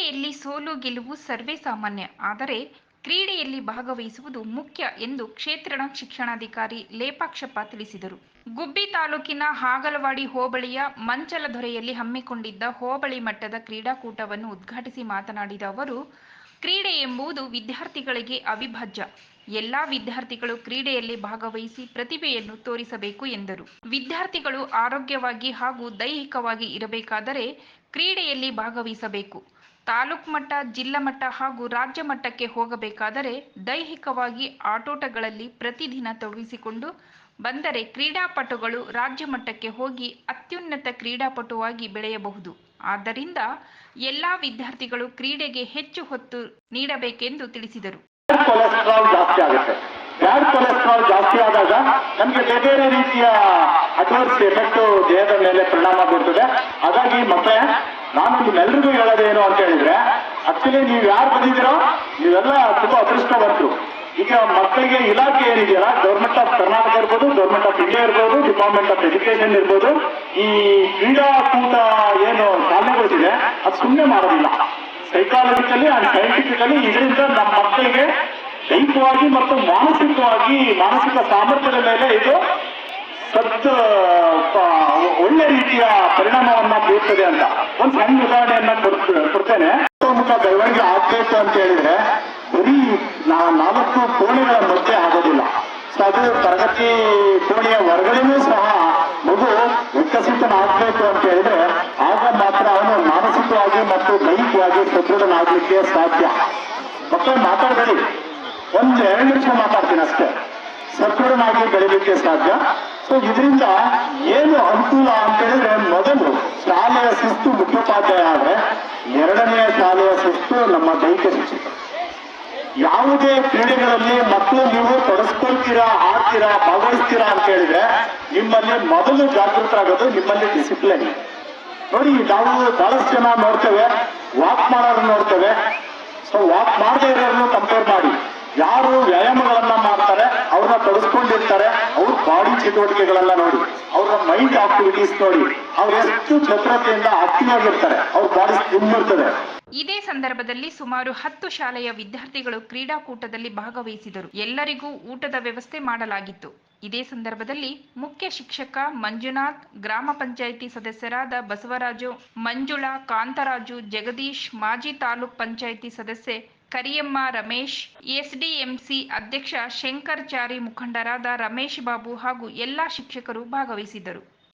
ಕ್ರೀಡೆಯಲ್ಲಿ ಸೋಲು, ಗೆಲುವು ಸರ್ವೇ ಸಾಮಾನ್ಯ. ಆದರೆ ಕ್ರೀಡೆಯಲ್ಲಿ ಭಾಗವಹಿಸುವುದು ಮುಖ್ಯ ಎಂದು ಕ್ಷೇತ್ರ ಶಿಕ್ಷಣಾಧಿಕಾರಿ ಲೇಪಾಕ್ಷಪ್ಪ ತಿಳಿಸಿದರು. ಗುಬ್ಬಿ ತಾಲೂಕಿನ ಹಾಗಲವಾಡಿ ಹೋಬಳಿಯ ಮಂಚಲದೊರೆಯಲ್ಲಿ ಹಮ್ಮಿಕೊಂಡಿದ್ದ ಹೋಬಳಿ ಮಟ್ಟದ ಕ್ರೀಡಾಕೂಟವನ್ನು ಉದ್ಘಾಟಿಸಿ ಮಾತನಾಡಿದ ಅವರು, ಕ್ರೀಡೆ ಎಂಬುದು ವಿದ್ಯಾರ್ಥಿಗಳಿಗೆ ಅವಿಭಾಜ್ಯ. ಎಲ್ಲ ವಿದ್ಯಾರ್ಥಿಗಳು ಕ್ರೀಡೆಯಲ್ಲಿ ಭಾಗವಹಿಸಿ ಪ್ರತಿಭೆಯನ್ನು ತೋರಿಸಬೇಕು ಎಂದರು. ವಿದ್ಯಾರ್ಥಿಗಳು ಆರೋಗ್ಯವಾಗಿ ಹಾಗೂ ದೈಹಿಕವಾಗಿ ಇರಬೇಕಾದರೆ ಕ್ರೀಡೆಯಲ್ಲಿ ಭಾಗವಹಿಸಬೇಕು. ತಾಲೂಕು ಮಟ್ಟ, ಜಿಲ್ಲಾ ಮಟ್ಟ ಹಾಗೂ ರಾಜ್ಯ ಮಟ್ಟಕ್ಕೆ ಹೋಗಬೇಕಾದರೆ ದೈಹಿಕವಾಗಿ ಆಟೋಟಗಳಲ್ಲಿ ಪ್ರತಿದಿನ ತೊಡಗಿಸಿಕೊಂಡು ಬಂದರೆ ಕ್ರೀಡಾಪಟುಗಳು ರಾಜ್ಯ ಮಟ್ಟಕ್ಕೆ ಹೋಗಿ ಅತ್ಯುನ್ನತ ಕ್ರೀಡಾಪಟುವಾಗಿ ಬೆಳೆಯಬಹುದು. ಆದ್ದರಿಂದ ಎಲ್ಲ ವಿದ್ಯಾರ್ಥಿಗಳು ಕ್ರೀಡೆಗೆ ಹೆಚ್ಚು ಹೊತ್ತು ನೀಡಬೇಕೆಂದು ತಿಳಿಸಿದರು. ಬ್ಯಾಡ್ ಕೊಲೆಸ್ಟ್ರಾಲ್ ಜಾಸ್ತಿ ಆದಾಗ ನಮಗೆ ಬೇರೆ ಬೇರೆ ರೀತಿಯ ಅಡ್ವರ್ಸ್ ಎಫೆಕ್ಟ್ ದೇಹದ ಮೇಲೆ ಪರಿಣಾಮ ಬೀರ್ತದೆ. ಹಾಗಾಗಿ ಮತ್ತೆ ನಾನು ನಿಮ್ಮೆಲ್ರಿಗೂ ಹೇಳೋದೇನು ಅಂತ ಹೇಳಿದ್ರೆ ಆಕ್ಚುಲಿ ನೀವು ಯಾರು ಬಂದಿದ್ದೀರೋ, ನೀವೆಲ್ಲ ತುಂಬಾ ಅದೃಷ್ಟವಂತರು. ಈಗ ಮಕ್ಕಳಿಗೆ ಇಲಾಖೆ ಏನಿದೆಯಲ್ಲ ಗೌರ್ಮೆಂಟ್ ಆಫ್ ಕರ್ನಾಟಕ ಇರ್ಬೋದು ಗೌರ್ಮೆಂಟ್ ಆಫ್ ಇಂಡಿಯಾ ಇರ್ಬೋದು ಡಿಪಾರ್ಟ್ಮೆಂಟ್ ಆಫ್ ಎಜುಕೇಶನ್ ಇರ್ಬೋದು, ಈ ಕ್ರೀಡಾಕೂಟ ಏನು ಶಾಲೆಗಳಿದೆ ಅದು ಸುಮ್ಮನೆ ಮಾಡೋದಿಲ್ಲ. ಸೈಕಾಲಜಿಕಲಿ ಅಂಡ್ ಸೈಂಟಿಫಿಕಲಿ ಇದರಿಂದ ನಮ್ಮ ಮಕ್ಕಳಿಗೆ ದೈಹಿಕವಾಗಿ ಮತ್ತು ಮಾನಸಿಕವಾಗಿ ಮಾನಸಿಕ ಸಾಮರ್ಥ್ಯದ ಮೇಲೆ ಇದು ಸತ್ ಒಳ್ಳೆ ರೀತಿಯ ಪರಿಣಾಮವನ್ನ ಬೀರ್ತದೆ ಅಂತ. ಒಂದು ಸಣ್ಣ ಉದಾಹರಣೆಯನ್ನ ಕೊಡ್ತ- ಕೊಡ್ತೇನೆ. ಮುಖ ಬೆಳವಣಿಗೆ ಆಗ್ಬೇಕು ಅಂತ ಹೇಳಿದ್ರೆ, ಬರೀ ನಾಲ್ಕು ಕೋಣೆಗಳ ಮಧ್ಯೆ ಆಗೋದಿಲ್ಲ. ಅದು ತರಗತಿ ಕೋಣೆಯ ಹೊರಗಡೆನೂ ಸಹ ಮಗು ವಿಕಸಿತನಾಗಬೇಕು ಅಂತ ಹೇಳಿದ್ರೆ, ಆಗ ಮಾತ್ರ ಅವನು ಮಾನಸಿಕವಾಗಿ ಮತ್ತು ದೈಹಿಕವಾಗಿ ಸದೃಢನಾಗಲಿಕ್ಕೆ ಸಾಧ್ಯ. ಮಕ್ಕಳು ಮಾತಾಡಬೇಡಿ. ಒಂದು ಎರಡು ನಿಮಿಷ ಮಾತಾಡ್ತೀನಿ ಅಷ್ಟೇ. ಸದೃಢನಾಗಿ ಬೆಳಿಲಿಕ್ಕೆ ಸಾಧ್ಯ? ಸೊ ಇದರಿಂದ ಏನು ಅನುಕೂಲ ಅಂತ ಹೇಳಿದ್ರೆ ಮೊದಲು ಶಾಲೆಯ ಶಿಸ್ತು ಮುಖ್ಯೋಪಾಧ್ಯಾಯ ಆದ್ರೆ ಎರಡನೆಯ ಶಾಲೆಯ ಶಿಸ್ತು ನಮ್ಮ ದೈಹಿಕ ಶಿಕ್ಷಕ ಯಾವುದೇ ಕ್ರೀಡೆಗಳಲ್ಲಿ ಮಕ್ಕಳು ನೀವು ತೊಡಸ್ಕೊಳ್ತೀರಾ, ಆಡ್ತೀರಾ, ಭಾಗವಹಿಸ್ತೀರಾ ಅಂತ ಹೇಳಿದ್ರೆ ನಿಮ್ಮಲ್ಲಿ ಮೊದಲು ಜಾಗೃತರಾಗೋದು ನಿಮ್ಮಲ್ಲಿ ಡಿಸಿಪ್ಲಿನ್ ನೋಡಿ, ನಾವು ಬಹಳಷ್ಟು ಜನ ನೋಡ್ತೇವೆ ವಾಕ್ ಮಾಡೋರು ನೋಡ್ತೇವೆ. ಸೊ ವಾಕ್ ಮಾಡದೇ ಇರೋರನ್ನು ಕಂಪೇರ್ ಮಾಡಿ. ಯಾರು ವ್ಯಾಯಾಮಗಳನ್ನ ಮಾಡ್ತಾರೆ, ಅವ್ರನ್ನ ತೊಡಸ್ಕೊಂಡಿರ್ತಾರೆ, ಅವ್ರ ಬಾಡಿ ಚಟುವಟಿಕೆಗಳೆಲ್ಲ ನೋಡಿ ಅವ್ರ ಮೈಂಡ್ ಆಕ್ಟಿವಿಟೀಸ್ ನೋಡಿ, ಅವ್ರು ಎಷ್ಟು ಚತುರತೆಯಿಂದ ಆಕ್ಟಿವ್ ಆಗಿರ್ತಾರೆ, ಅವ್ರ ಬಾಡಿ ಸ್ಲಿಮ್ ಇರ್ತದೆ. ಇದೇ ಸಂದರ್ಭದಲ್ಲಿ ಸುಮಾರು ಹತ್ತು ಶಾಲೆಯ ವಿದ್ಯಾರ್ಥಿಗಳು ಕ್ರೀಡಾಕೂಟದಲ್ಲಿ ಭಾಗವಹಿಸಿದರು. ಎಲ್ಲರಿಗೂ ಊಟದ ವ್ಯವಸ್ಥೆ ಮಾಡಲಾಗಿತ್ತು. ಇದೇ ಸಂದರ್ಭದಲ್ಲಿ ಮುಖ್ಯ ಶಿಕ್ಷಕ ಮಂಜುನಾಥ್, ಗ್ರಾಮ ಪಂಚಾಯಿತಿ ಸದಸ್ಯರಾದ ಬಸವರಾಜು, ಮಂಜುಳಾ, ಕಾಂತರಾಜು, ಜಗದೀಶ್, ಮಾಜಿ ತಾಲೂಕ್ ಪಂಚಾಯಿತಿ ಸದಸ್ಯೆ ಕರಿಯಮ್ಮ ರಮೇಶ್ ಎಸ್ಡಿಎಂಸಿ ಅಧ್ಯಕ್ಷ ಶಂಕರ್ಚಾರಿ ಮುಖಂಡರಾದ ರಮೇಶ್ ಬಾಬು ಹಾಗೂ ಎಲ್ಲಾ ಶಿಕ್ಷಕರು ಭಾಗವಹಿಸಿದ್ದರು.